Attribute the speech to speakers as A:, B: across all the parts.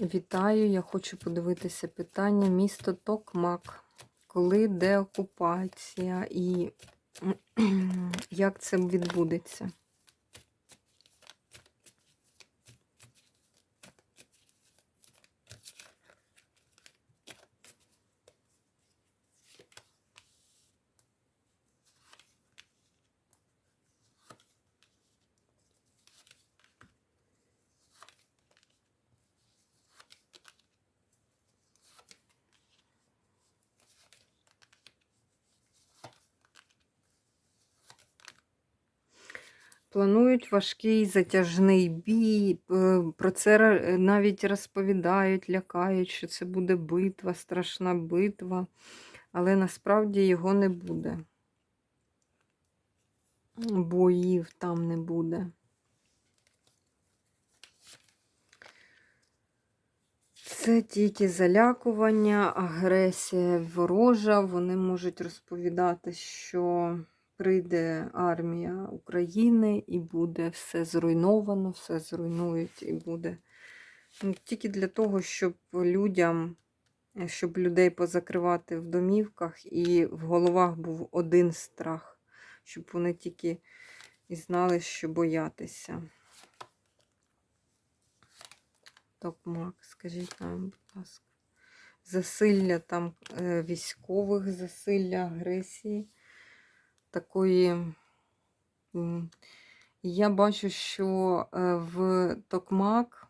A: Вітаю, я хочу подивитися питання місто Токмак. Коли деокупація і як це відбудеться? Планують важкий затяжний бій. е, Про це навіть розповідають, лякають, що це буде битва, страшна битва, але насправді його не буде. Боїв там не буде. Це тільки залякування, агресія ворожа. Вони можуть розповідати, що прийде армія України і буде все зруйновано, все зруйнують і буде. Ну, Тільки для того, щоб людям, щоб людей позакривати в домівках і в головах був один страх, щоб вони тільки і знали, що боятися. Токмак, скажіть нам, будь ласка. Засилля там е, військових, засилля агресії. Такої. Я бачу, що е, в Токмак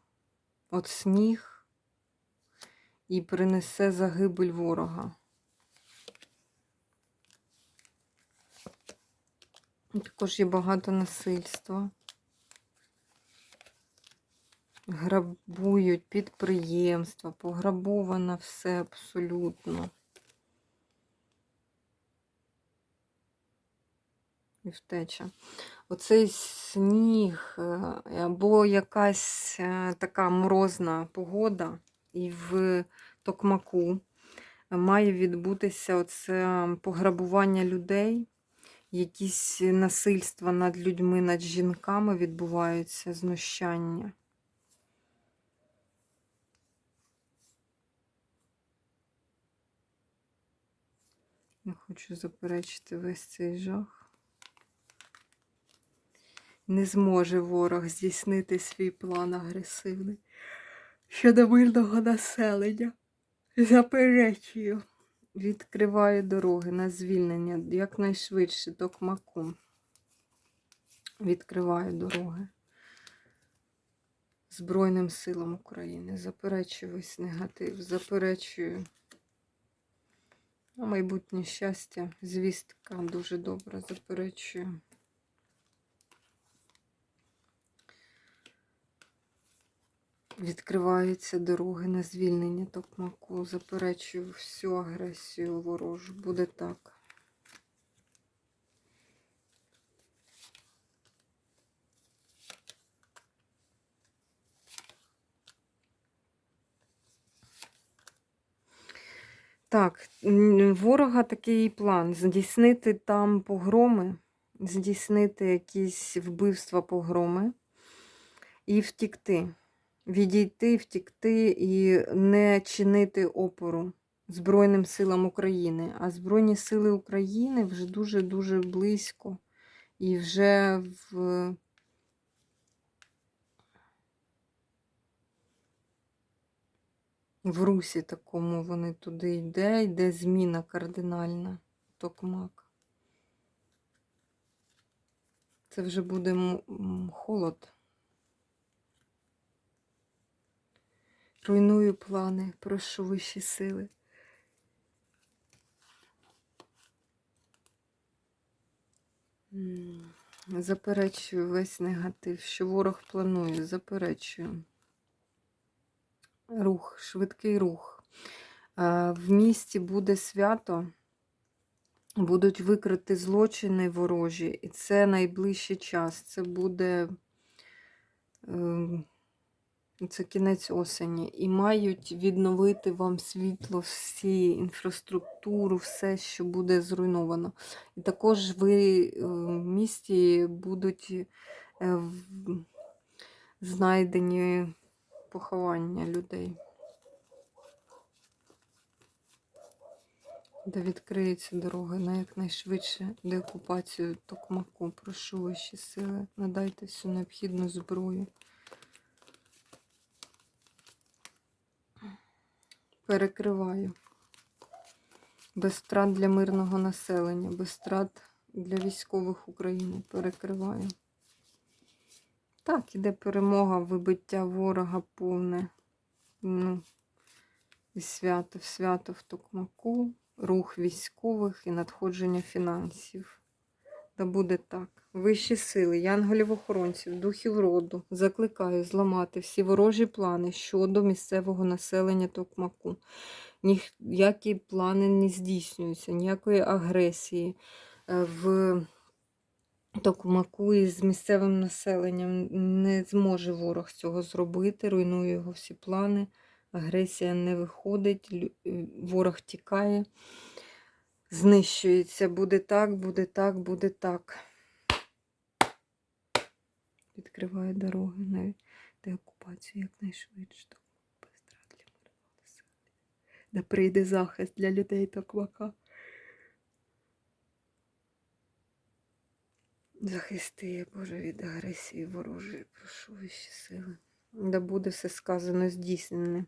A: от сніг і принесе загибель ворога. Також є багато насильства. Грабують підприємства, пограбовано все абсолютно. І втеча. Оцей сніг е, або якась е, така морозна погода, і в Токмаку має відбутися оце пограбування людей, якісь насильства над людьми, над жінками відбуваються, знущання. Я хочу заперечити весь цей жах. Не зможе ворог здійснити свій план агресивний щодо мирного населення. Заперечую. Відкриваю дороги на звільнення якнайшвидше Токмаку. Відкриваю дороги Збройним силам України. Заперечую весь негатив. Заперечую майбутнє щастя, звістка дуже добра, заперечую. Відкриваються дороги на звільнення Токмаку, заперечую всю агресію ворожу. Буде так. Так, ворога такий план: здійснити там погроми, здійснити якісь вбивства погроми і втікти. Відійти, втікти і не чинити опору Збройним силам України. А Збройні сили України вже дуже-дуже близько. І вже в В русі такому вони туди йде, йде зміна кардинальна. Токмак. Це вже буде холод. Руйную плани, прошу вищі сили. Заперечую весь негатив, що ворог планує, заперечую. Рух, швидкий рух. В місті буде свято, будуть викриті злочини ворожі, і це найближчий час. Це буде е, це кінець осені. І мають відновити вам світло, всі інфраструктуру, все, що буде зруйновано. І також ви е, в місті будуть е, знайдені поховання людей. Де відкриється дорога на якнайшвидше деокупацію Токмаку. Прошу ваші сили, надайте всю необхідну зброю. Перекриваю. Без втрат для мирного населення, без втрат для військових України. Перекриваю. Так, іде перемога, вибиття ворога повне. Ну, і свято, свято в Токмаку, рух військових і надходження фінансів. Да буде так. Вищі сили, янголів-охоронців, духів роду, закликаю зламати всі ворожі плани щодо місцевого населення Токмаку. Ніякі плани не здійснюються, ніякої агресії е, в Токмаку із місцевим населенням не зможе ворог цього зробити, руйнує його всі плани. Агресія не виходить, ворог тікає, знищується. Буде так, буде так, буде так. Відкриває дороги на деокупацію якнайшвидше. Де прийде захист для людей Токмака. Захисти, Боже, від агресії ворожої, прошу вищі сили. Да буде все сказано здійснене.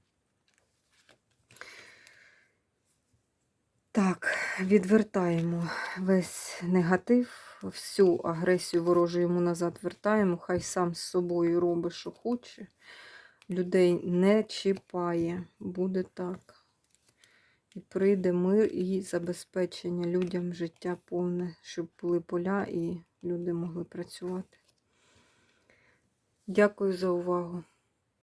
A: Так, відвертаємо весь негатив, всю агресію ворожу йому назад вертаємо. Хай сам з собою робить, що хоче. Людей не чіпає. Буде так. І прийде мир і забезпечення людям життя повне, щоб були поля і люди могли працювати. Дякую за увагу.